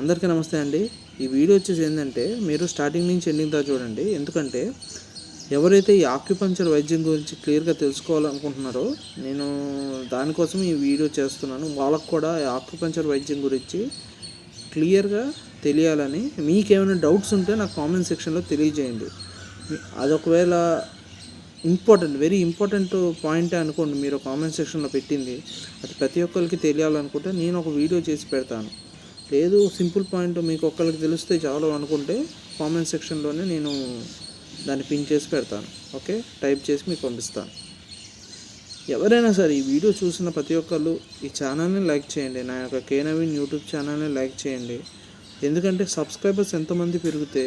అందరికీ నమస్తే అండి. ఈ వీడియో వచ్చేసి ఏంటంటే మీరు స్టార్టింగ్ నుంచి ఎండింగ్ దాకా చూడండి. ఎందుకంటే ఎవరైతే ఈ ఆక్యుపంచర్ వైద్యం గురించి క్లియర్గా తెలుసుకోవాలనుకుంటున్నారో నేను దానికోసం ఈ వీడియో చేస్తున్నాను. వాళ్ళకు కూడా ఈ ఆక్యుపంచర్ వైద్యం గురించి క్లియర్గా తెలియాలని మీకేమైనా డౌట్స్ ఉంటే నాకు కామెంట్ సెక్షన్లో తెలియజేయండి. అదొకవేళ అది ఒకవేళ ఇంపార్టెంట్ వెరీ ఇంపార్టెంట్ పాయింట్ అనుకోండి మీరు కామెంట్ సెక్షన్లో పెట్టింది అది ప్రతి ఒక్కరికి తెలియాలనుకుంటే నేను ఒక వీడియో చేసి పెడతాను. లేదు సింపుల్ పాయింట్ మీకు ఒక్కరికి తెలిస్తే చాలు అనుకుంటే కామెంట్ సెక్షన్లోనే నేను దాన్ని పిన్ చేసి పెడతాను. ఓకే? టైప్ చేసి మీకు పంపిస్తాను. ఎవరైనా సరే ఈ వీడియో చూసిన ప్రతి ఒక్కళ్ళు ఈ ఛానల్ని లైక్ చేయండి. నా యొక్క కే నవీన్ యూట్యూబ్ ఛానల్ని లైక్ చేయండి. ఎందుకంటే సబ్స్క్రైబర్స్ ఎంతమంది పెరిగితే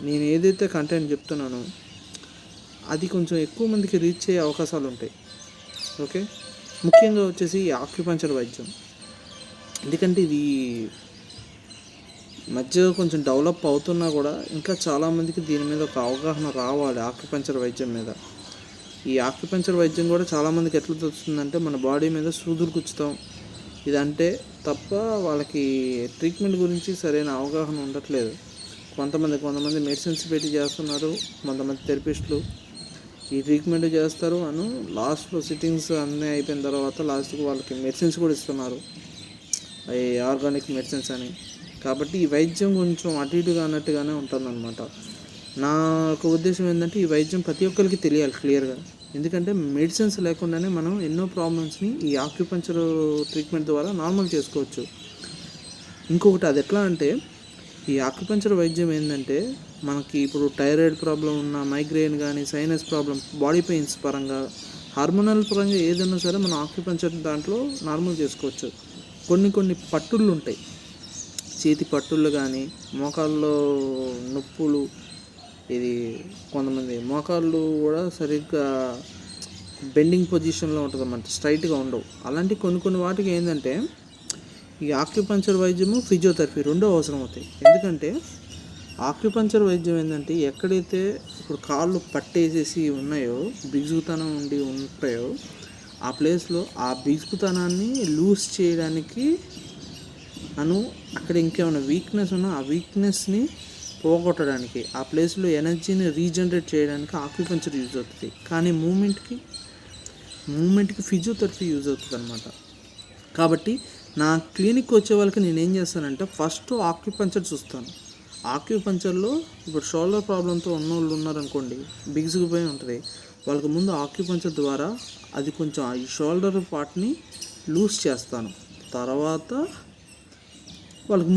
నేను ఏదైతే కంటెంట్ చెప్తున్నానో అది కొంచెం ఎక్కువ మందికి రీచ్ అయ్యే అవకాశాలు ఉంటాయి. ఓకే? ముఖ్యంగా వచ్చేసి ఈ ఆక్యుపంచర్ వైద్యం. ఎందుకంటే ఇది మధ్య కొంచెం డెవలప్ అవుతున్నా కూడా ఇంకా చాలామందికి దీని మీద ఒక అవగాహన రావాలి ఆక్యుపెంచర్ వైద్యం మీద. ఈ ఆక్యుపెంచర్ వైద్యం కూడా చాలామందికి ఎట్లా తెలుస్తుందంటే మన బాడీ మీద సూదులు గుచ్చుతాం. ఇదంటే తప్ప వాళ్ళకి ట్రీట్మెంట్ గురించి సరైన అవగాహన ఉండట్లేదు. కొంతమంది కొంతమంది మెడిసిన్స్ పెట్టి చేస్తున్నారు కొంతమంది థెరపిస్టులు. ఈ ట్రీట్మెంట్ చేస్తారు అను లాస్ట్లో సిట్టింగ్స్ అన్నీ అయిపోయిన తర్వాత లాస్ట్కి వాళ్ళకి మెడిసిన్స్ కూడా ఇస్తున్నారు. అవి ఆర్గానిక్ మెడిసిన్స్ అని. కాబట్టి ఈ వైద్యం కొంచెం అటు ఇటుగా అన్నట్టుగానే ఉంటుందన్నమాట. నాకు ఉద్దేశం ఏంటంటే ఈ వైద్యం ప్రతి ఒక్కరికి తెలియాలి క్లియర్గా. ఎందుకంటే మెడిసిన్స్ లేకుండానే మనం ఎన్నో ప్రాబ్లమ్స్ని ఈ ఆక్యుపంచర్ ట్రీట్మెంట్ ద్వారా నార్మల్ చేసుకోవచ్చు. ఇంకొకటి అది ఎట్లా అంటే ఈ ఆక్యుపంచర్ వైద్యం ఏంటంటే మనకి ఇప్పుడు థైరాయిడ్ ప్రాబ్లం ఉన్న మైగ్రేన్ కానీ సైనస్ ప్రాబ్లం బాడీ పెయిన్స్ పరంగా హార్మోనల్ పరంగా ఏదైనా సరే మనం ఆక్యుపంచర్ దాంట్లో నార్మల్ చేసుకోవచ్చు. కొన్ని కొన్ని పట్టుళ్ళు ఉంటాయి. చేతి పట్టుళ్ళు కానీ మోకాళ్ళలో నొప్పులు ఇది కొంతమంది మోకాళ్ళు కూడా సరిగ్గా బెండింగ్ పొజిషన్లో ఉంటుంది అన్నమాట స్ట్రైట్గా ఉండవు. అలాంటి కొన్ని కొన్ని వాటికి ఏంటంటే ఈ ఆక్యుపంచర్ వైద్యము ఫిజియోథెరపీ రెండో అవసరం అవుతాయి. ఎందుకంటే ఆక్యుపంచర్ వైద్యం ఏంటంటే ఎక్కడైతే ఇప్పుడు కాళ్ళు పట్టేసేసి ఉన్నాయో బిగుసుతనం ఉండి ఉంటాయో ఆ ప్లేస్లో ఆ బిగుసుతనాన్ని లూజ్ చేయడానికి అను అక్కడ ఇంకేమైనా వీక్నెస్ ఉన్నా ఆ వీక్నెస్ని పోగొట్టడానికి ఆ ప్లేస్లో ఎనర్జీని రీజనరేట్ చేయడానికి ఆక్యుపంచర్ యూజ్ అవుతుంది. కానీ మూమెంట్కి మూమెంట్కి ఫిజియోథెరపీ యూజ్ అవుతుంది అనమాట కాబట్టి నా క్లినిక్ వచ్చే వాళ్ళకి నేను ఏం చేస్తానంటే ఫస్ట్ ఆక్యుపంచర్ చూస్తాను. ఆక్యుపంచర్లో ఇప్పుడు షోల్డర్ ప్రాబ్లంతో ఉన్న వాళ్ళు ఉన్నారనుకోండి బిగుసుకుపోయి ఉంటుంది. వాళ్ళకి ముందు ఆక్యుపంచర్ ద్వారా అది కొంచెం ఈ షోల్డర్ పార్ట్ని లూజ్ చేస్తాను. తర్వాత వాళ్ళకి